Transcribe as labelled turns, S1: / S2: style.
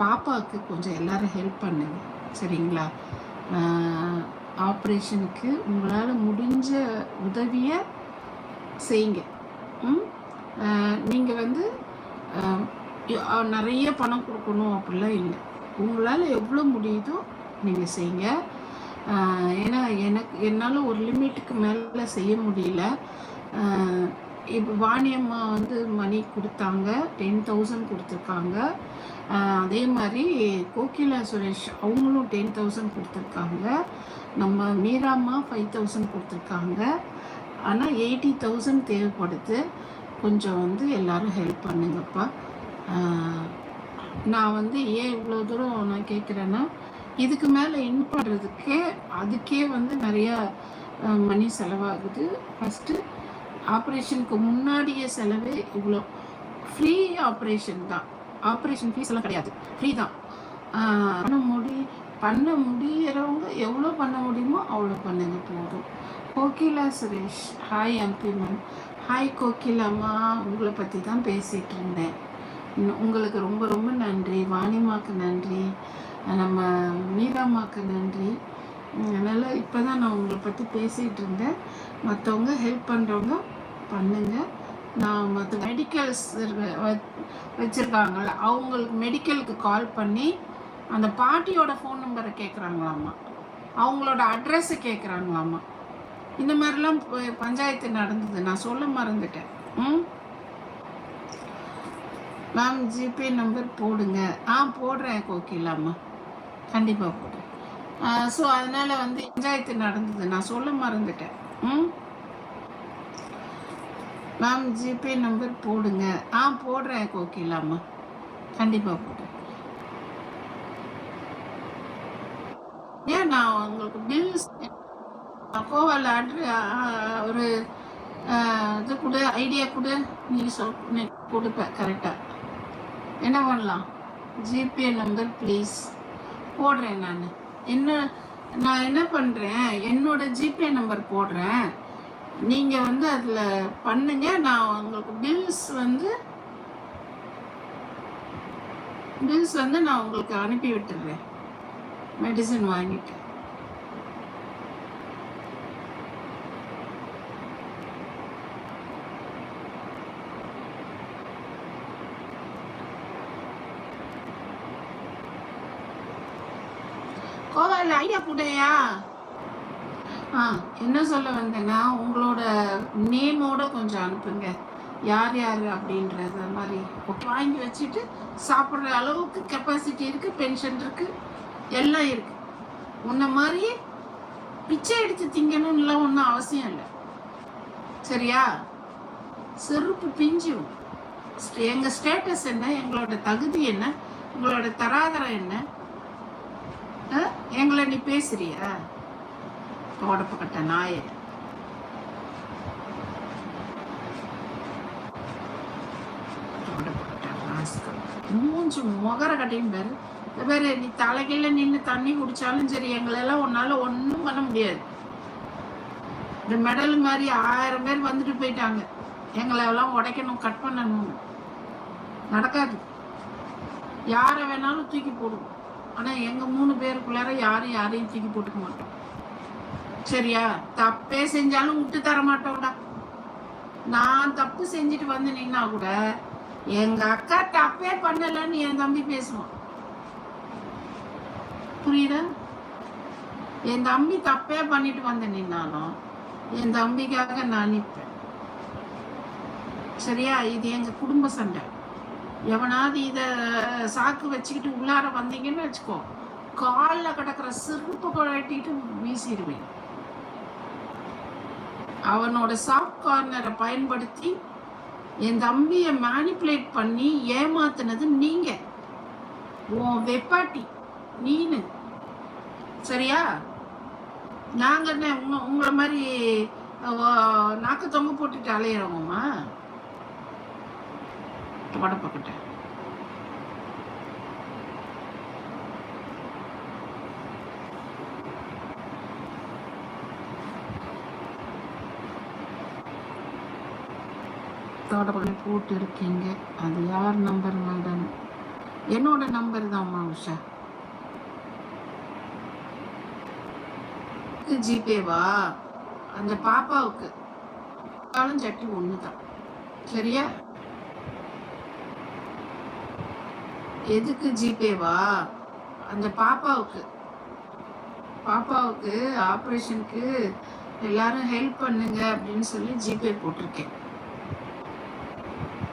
S1: பாப்பாவுக்கு கொஞ்சம் எல்லாரும் ஹெல்ப் பண்ணுங்க. சரிங்களா? ஆப்ரேஷனுக்கு உங்களால் முடிஞ்ச உதவியை செய்யுங்க. ம்? நீங்கள் வந்து நிறைய பணம் கொடுக்கணும் அப்படிலாம் இல்லை. உங்களால் எவ்வளோ முடியுதோ நீங்கள் செய்யுங்க. ஏன்னா எனக்கு என்னால் ஒரு லிமிட்டுக்கு மேலே செய்ய முடியல. இப்போ வாணியம்மா வந்து மணி கொடுத்தாங்க. டென் தௌசண்ட் கொடுத்துருக்காங்க. அதே மாதிரி கோகிலா சுரேஷ் அவங்களும் டென் தௌசண்ட் கொடுத்துருக்காங்க. நம்ம மீராம்மா ஃபைவ் தௌசண்ட் கொடுத்துருக்காங்க. ஆனால் எயிட்டி தௌசண்ட் தேவைப்படுது. கொஞ்சம் வந்து எல்லாரும் ஹெல்ப் பண்ணுங்கப்பா. நான் வந்து ஏன் இவ்வளோ தூரம் நான் கேட்குறேன்னா இதுக்கு மேலே இன் பண்ணுறதுக்கே அதுக்கே வந்து நிறையா மணி செலவாகுது. ஃபஸ்ட்டு ஆப்ரேஷனுக்கு முன்னாடியே செலவே இவ்வளோ ஃப்ரீ ஆப்ரேஷன் தான். ஆப்ரேஷன் ஃபீஸ் எல்லாம் கிடையாது. ஃப்ரீ தான். பண்ண முடி பண்ண முடியறவங்க எவ்வளோ பண்ண முடியுமோ அவ்வளோ பண்ணுங்க போதும். கோகிலா சுரேஷ் ஹாய் அம்பிமன் ஹாய் கோகிலாம்மா உங்களை பற்றி தான் பேசிகிட்டு இருந்தேன். உங்களுக்கு ரொம்ப ரொம்ப நன்றி. வாணிமாக்கு நன்றி. நம்ம மீராமாக்கு நன்றி. அதனால் இப்போ தான் நான் உங்களை பற்றி பேசிகிட்டு இருந்தேன். மற்றவங்க ஹெல்ப் பண்ணுறவங்க பண்ணுங்கள் நான் மற்ற மெடிக்கல்ஸ் வச்சுருக்காங்கல்ல அவங்களுக்கு மெடிக்கலுக்கு கால் பண்ணி அந்த பாட்டியோட ஃபோன் நம்பரை கேட்குறாங்களாமா அவங்களோட அட்ரஸை கேட்குறாங்களாமா இந்த மாதிரிலாம் பஞ்சாயத்து நடந்தது. நான் சொல்ல மறந்துட்டேன். ம்? மேம் ஜிபே நம்பர் போடுங்க. ஆ போடுறேன் கோகிலாம்மா. கண்டிப்பாக போடுறேன். ஸோ அதனால் வந்து பஞ்சாயத்து நடந்தது. நான் சொல்ல மறந்துட்டேன். ம்? மேம் ஜிபே நம்பர் போடுங்க. ஆ போடுறேன் கோகிலாம்மா கண்டிப்பாக போடுறேன். ஏன் நான் உங்களுக்கு பில்ஸ் கோவால் அட்ரு ஒரு இது கொடு ஐடியா கொடு. நீ சொல் கொடுப்பேன் கரெக்டாக என்ன பண்ணலாம்? ஜிபே நம்பர் ப்ளீஸ் போடுறேன் நான். என்ன நான் என்ன பண்ணுறேன் என்னோட ஜிபே நம்பர் போடுறேன். நீங்கள் வந்து அதில் பண்ணுங்க. நான் உங்களுக்கு பில்ஸ் வந்து பில்ஸ் வந்து நான் உங்களுக்கு அனுப்பி விட்டுடுறேன் மெடிசன் வாங்கிட்டு. கோவாயில் ஐடியா கூடையா ஆ என்ன சொல்ல வந்தேன்னா உங்களோட நேமோட கொஞ்சம் அனுப்புங்க. யார் யார் அப்படின்றத மாதிரி. வாங்கி வச்சுட்டு சாப்பிட்ற அளவுக்கு கெப்பாசிட்டி இருக்குது பென்ஷன் இருக்குது எல்லாம் இருக்குது உன்ன மாதிரி பிச்சை எடுத்து திங்கணும்லாம் ஒன்றும் அவசியம் இல்லை. சரியா? செருப்பு பிஞ்சும் எங்கள் ஸ்டேட்டஸ் என்ன? எங்களோட தகுதி என்ன? உங்களோட தராதரம் என்ன? ஆ? எங்களை நீ பேசுறியா? தோடப்பட்ட நாயே. மூஞ்சு முகர கட்டையும் பாரு இந்த பாரு நீ தலைகீழ நின்று தண்ணி குடிச்சாலும் சரி எங்களெல்லாம் உன்னால ஒன்றும் பண்ண முடியாது. இந்த மெடல் மாதிரி ஆயிரம் பேர் வந்துட்டு போயிட்டாங்க. எங்களை எல்லாம் உடைக்கணும் கட் பண்ணணும். நடக்காது. யாரை வேணாலும் தூக்கி போடுவோம் ஆனால் எங்கள் மூணு பேருக்குள்ளார யாரும் யாரையும் தூக்கி போட்டுக்க மாட்டோம். சரியா? தப்பே செஞ்சாலும் விட்டு தர மாட்டோம்டா நான் தப்பு செஞ்சுட்டு வந்து நின்னா கூட எங்க அக்கா தப்பே பண்ணலன்னு என் தம்பி பேசுவான். புரியுதா? என் தம்பி தப்பே பண்ணிட்டு வந்து நின்னாலும் என் தம்பிக்காக நான் நிற்பேன் சரியா? இது எங்க குடும்ப சண்டை. எவனாவது இத சாக்கு வச்சுக்கிட்டு உள்ளார வந்தீங்கன்னு வச்சுக்கோ. காலில் கிடக்கிற சிறுப்பு குழட்டிட்டு வீசிடுவேன். அவனோட சாஃப்ட் கார்னரை பயன்படுத்தி என் தம்பியை மேனிப்புலேட் பண்ணி ஏமாத்தினது நீங்க. உன் வெப்பாட்டி நீனு. சரியா? நாங்க என்ன உங்க உங்களை மாதிரி நாக்கு தொங்க போட்டுட்டு அலையிறவங்கம்மா வடப்பக்கிட்ட தோட்டப்பள்ளி போட்டு இருக்கீங்க அது யார் நம்பர் மேடம் என்னோட நம்பர் தான்மா உஷா. ஜிபேவா? அந்த பாப்பாவுக்கு. காலம் சட்டி ஒன்று தான் சரியா? எதுக்கு ஜிபேவா? அந்த பாப்பாவுக்கு. பாப்பாவுக்கு ஆப்ரேஷனுக்கு எல்லாரும் ஹெல்ப் பண்ணுங்க அப்படின்னு சொல்லி ஜிபே போட்டிருக்கேன்.